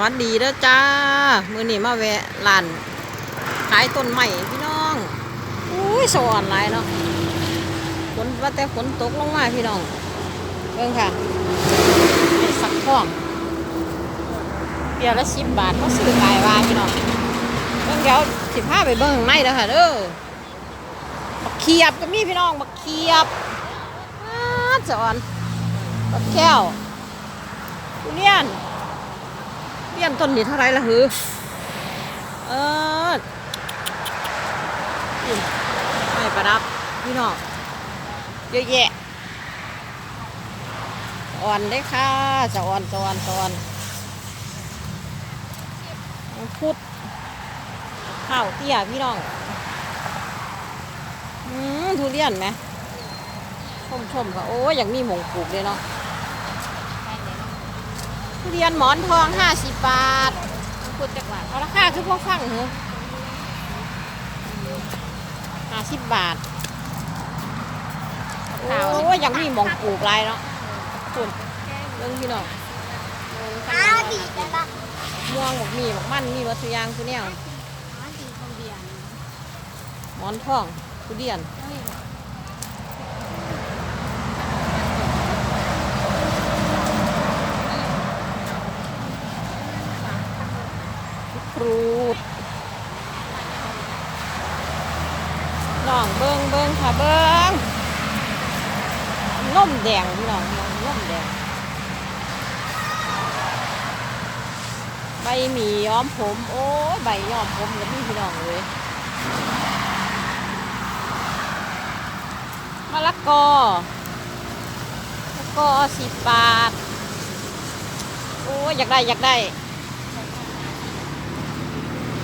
วัสดีเด้อจ้า มือนี้มาแวะร้านขายต้นไม้พี่น้องอุ้ยสวรรค์หลายเนาะฝนว่าแต่ฝนตกลงมาพี่น้องเบิ่งค่ะสักข้องเปียละสิบบาทเขาซื้อขายว่าพี่น้องเบิ่งเดี๋ยวสิพาไปเบิ่งข้างในเด้อค่ะเด้อบักเขียบก็มีพี่น้องบักเขียบอ้าสวรรค์บักแก้วทุเรียน เลี้ยนต้นนี้เท่าไรล่ะหือ เออไม่ประดับพี่น้องเยอะแยะอ่อนได้ค่ะจะอ่อนจะอ่อนจะอ่อนมังคุดข้าวเตี้ยพี่น้องอืมทุเรียนไหมชมชมๆค่ะโอ้ยอยากมีหมงปลูกเลยเนาะ ทุเรียนหมอนทองห้าสิบบาทพูดจักบาทเอาราคาคือพวกฟังเหรอห้าสิบบาทโอ้ยยังมีหมองปลูกไรเนาะคุณเรื่องพี่น้องอ้าดีกันละม่วงหมกมีหมกมันมีวัตถุยางคือเนี่ยอ้าดีคนเดียวหมอนทองทุเรียนครูด น้องเบิ้งเบิ้งค่ะเบิ้งน่มแดงพี่น้องน่มแดง ใบหมี่ย้อมผม โอ้ยใบย้อมผมกับพี่พี่น้องเลยมะละกอมะละกอสิบบาท โอ้ยอยากได้อยากได้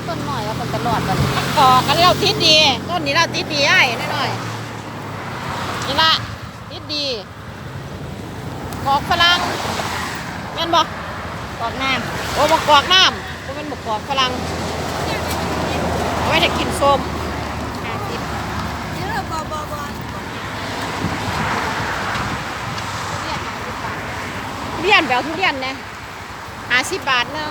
ต้นหน่อยว่า มันตลอดแบบมะกอกกันเราติดดีต้นนี้เราติดดีไอ้น้อยๆนี่ละติดดีกอกฝรั่งแม่นบอกกอกน้ำโอ้บอกกอกน้ำก็เป็นบอกกอกฝรั่งเอาไว้จะกินส้มห้าสิบเยอะบอบอบอทุเรียนแบบทุเรียนเนี่ยห้าสิบบาทเนาะ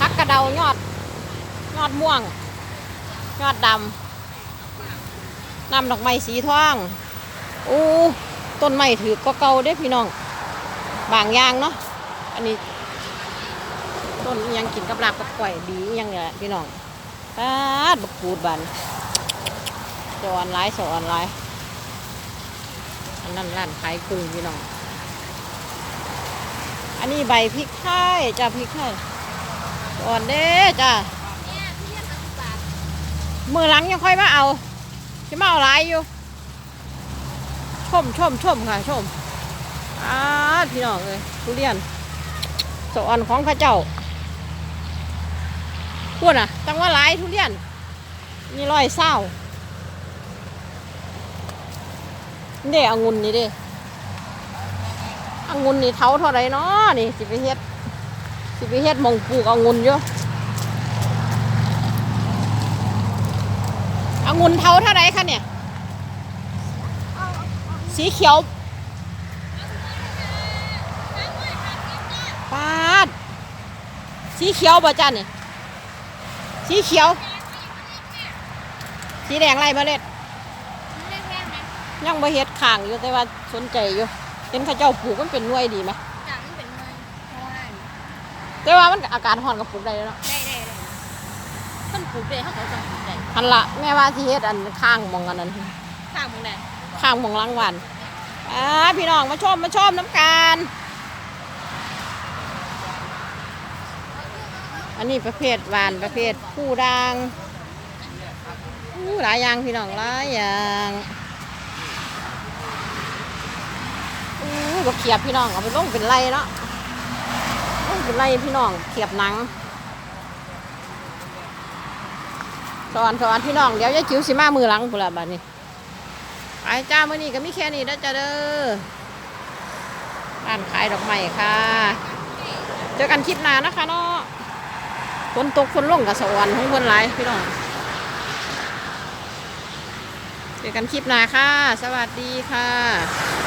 พักกระเดายอด ยอดม่วง ยอดดำนำดอกไม้สีทองโอ้ต้นไม้ถือก็เก่าเด้พี่น้อง บางอย่างเนาะอันนี้ ต้นยังกินกับลาบกับก๋วยดีอิหยังเนี่ยพี่น้องปาดบักกูดบันสอนไลน์สอนไลน์อันนั้นร้านขายกุ้งพี่น้อง อันนี้ใบพริกไทยจ้าพริกไทย สอนเด้จ้ามือหลังยังค่อยมาเอาจะมาเอาหลายอยู่ ชมชมชมค่ะ ชมอ้าพี่น้องเลยทุเรียนสอนของเข้าเจ้าพูดอะจังว่าหลายทุเรียน มีร้อยเศร้าเด้องุ่นนี่เด้องุ่นนี่เท่าเท่าไรเนาะนี่สิไปเฮ็ด สิไปเฮ็ดมองปลูกองุ่นอยู่องุ่นเท่าเท่าไรคะเนี่ย สีเขียวปาด สีเขียวบ่จ้านี่สีเขียว สีแดงไรเมล็ดแรกๆนยังบ่เฮ็ดข้างอยู่แต่ว่าสนใจอยู่เห็นข้าเจ้าปลูกมันเป็นหน่วยดีไหม จังเป็นเงินเพราะว่า แต่ว่ามันอากาศร้อนก็ปลูกได้แล้วเนาะได้ได้ได้ต้นปลูกได้เขาก็ต้องปลูกได้อันละแม่ว่าสิเฮ็ดอันข้างหมองอันนั้นข้างมึงได้ข้างหมองรางวัลอ่าพี่น้องมาชมมาชมน้ำกันอันนี้ประเภทหวานประเภทผู้ด่างอู้หลายอย่างพี่น้องหลายอย่างอู้บักเขียบพี่น้องเอาไปลงเป็นไรเนาะลง เป็นไรพี่น้องเขียบหนังสอนสอนพี่น้องเดี๋ยวยายจิ๋วสิมามือหลังพุ่นละบัดนี้ไปจ้ามื่อนี้ก็มีแค่นี้แล้วจ้าเด้อร้านขายดอกไม้ค่ะ เจอกันคลิปหน้านะคะเนาะฝนตกฝนลงกับสวรรค์ของคนหลายพี่น้องเจอกันคลิปหน้าค่ะ สวัสดีค่ะ